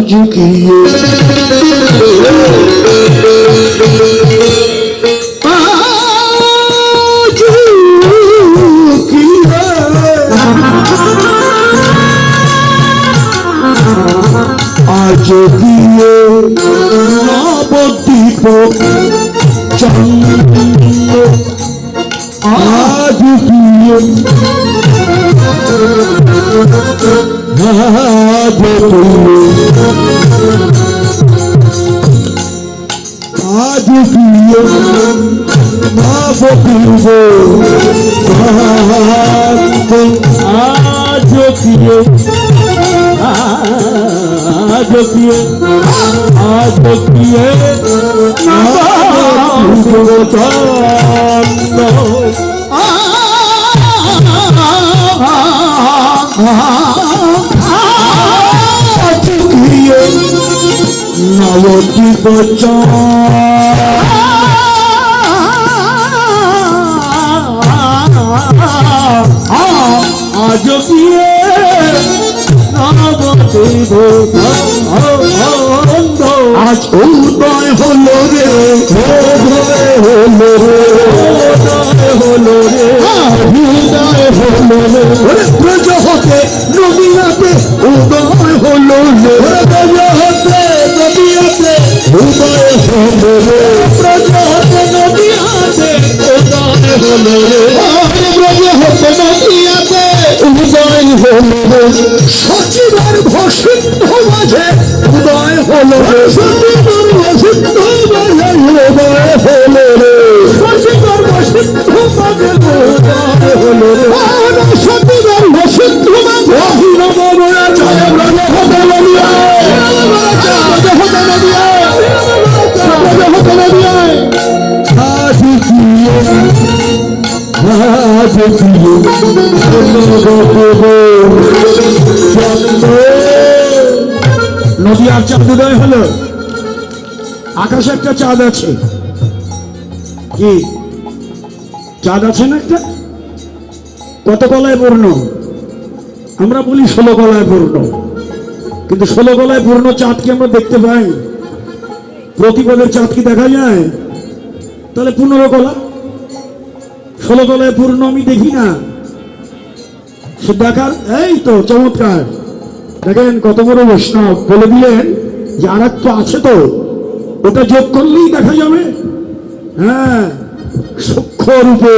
ঝুঁকিয়ে আজ গিয়ে নবদ্বীপ চন্দ্র আজ গিয়ে আজ গিয়ে আজ গিয়ে নবদ্বীপ আজ গিয়ে আজ গিয়ে আজ গিয়ে নবদ্বীপ আজ গিয়ে নবদ্বীপ হলো রে ব্রজ হতে নদীয়াতে উদয় হলো রে। সচিবার ভসিদ্ধ চাঁদ উদয় আকাশে একটা চাঁদ আছে। কি? চাঁদ আছে না একটা? কত গলায় পূর্ণ? আমরা বলি ষোলো গলায় পূর্ণ। কিন্তু ষোলো গলায় পূর্ণ চাঁদ কি আমরা দেখতে পাই। প্রতিপদের চাঁদ কি দেখা যায়? তাহলে পনেরো কলা ষোলো কলায় পূর্ণ, আমি দেখি না। দেখার এই তো, চমৎকার। দেখেন কত বড় বৈষ্ণব। বলে দিলেন যে আর একটা আছে তো। ওটা যোগ করলেই দেখা যাবে। হ্যাঁ সূক্ষ্ম রূপে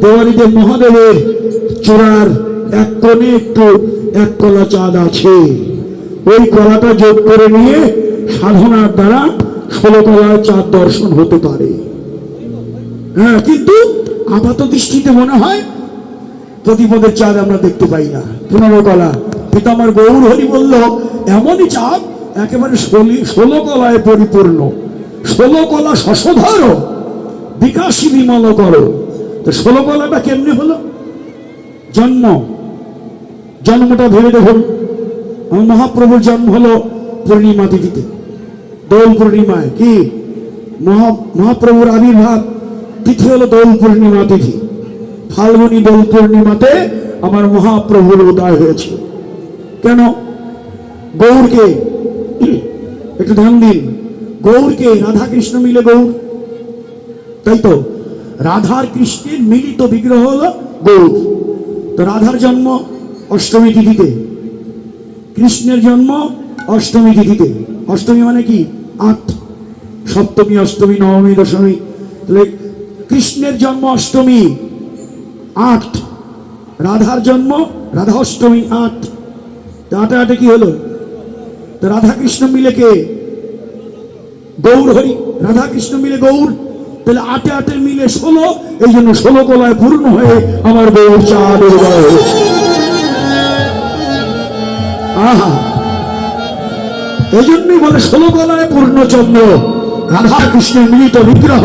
দেওয়ারিদেব মহাদেবের চূড়ার এক কোণে একটু এক কলা চাঁদ আছে। ওই কলাটা যোগ করে নিয়ে সাধনার দ্বারা ষোলো কলার চাঁদ দর্শন হতে পারে। হ্যাঁ কিন্তু আপাত দৃষ্টিতে মনে হয় প্রতিপদের চাঁদ আমরা দেখতে পাই না। পনেরো কলা কিন্তু আমার গৌর হরি বলল, এমনই চাঁদ একেবারে ষোলি- ষোলো কলায় পরিপূর্ণ। ষোলো কলা শশধর বিকাশী বিমল করো। তো ষোলো কলাটা কেমনে হলো? জন্ম। জন্মটা ভেবে দেখুন। আমার মহাপ্রভুর জন্ম হলো পূর্ণিমা তিথিতে। দোল পূর্ণিমায়। কি? মহা, মহাপ্রভুর আবির্ভাব। তিথি হলো দোল পূর্ণিমা তিথি। ফাল্গুনি দোল পূর্ণিমাতে আমার মহাপ্রভুর উদয় হয়েছে। কেন? গৌরকে, একটু ধ্যান দিন। গৌরকে রাধা কৃষ্ণ মিলে গৌর। তাই তো? রাধার কৃষ্ণের মিলিত বিগ্রহ হল গৌর। তো রাধার জন্ম অষ্টমী তিথিতে। কৃষ্ণের জন্ম অষ্টমী তিথিতে। অষ্টমী মানে কি? আট। সপ্তমী, অষ্টমী, নবমী, দশমী। তাহলে কৃষ্ণের জন্ম অষ্টমী, আট। রাধার জন্ম রাধা অষ্টমী, আট। তো আটে আটে কি হলো? তো রাধা কৃষ্ণ মিলে কে? গৌর হরি। রাধা কৃষ্ণ মিলে গৌর। তাহলে আটে আটে মিলে ষোলো, এই জন্য ষোলো কলায় পূর্ণ হয়ে আমার গৌর চাঁদ আহা। এই জন্যই বলে ষোলো কলায় পূর্ণচন্দ্র রাধা কৃষ্ণের মিলিত বিগ্রহ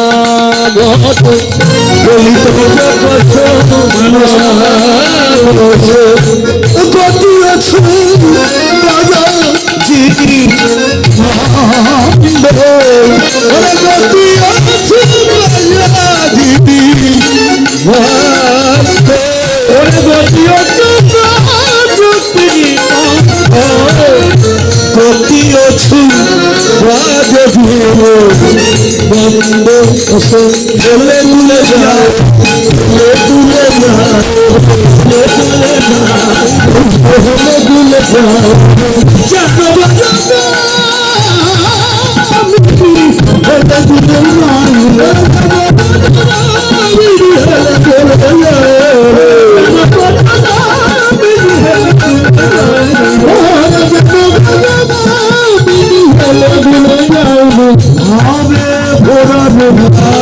গত ললিত মানস গতি আছে রাজা ওরে গতি আছে রাজা জিতি গতি আছে রাজ বন্ধ বলে তুলে যা তুলে তুলে যা তুলে তুলে যা তুলে যা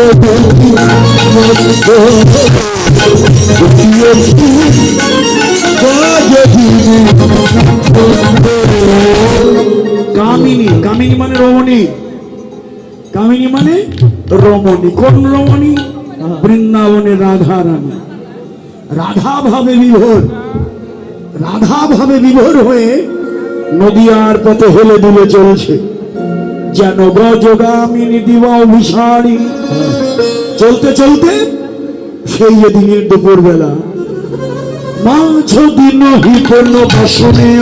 আরে আরে কামিনী কামিনী মানে রমণী। কামিনী মানে রমণী। কোন রমণী? বৃন্দাবনের রাধা রানী রাধা ভাবে বিভোর। রাধা ভাবে বিভোর হয়ে নদিয়ার পথে হেলে দুলে চলছে। যেন ব্রজগামিনী দিবা অভিসারী চলতে চলতে সেই দিনের দুপুর বেলা মাছ দিন বাসনে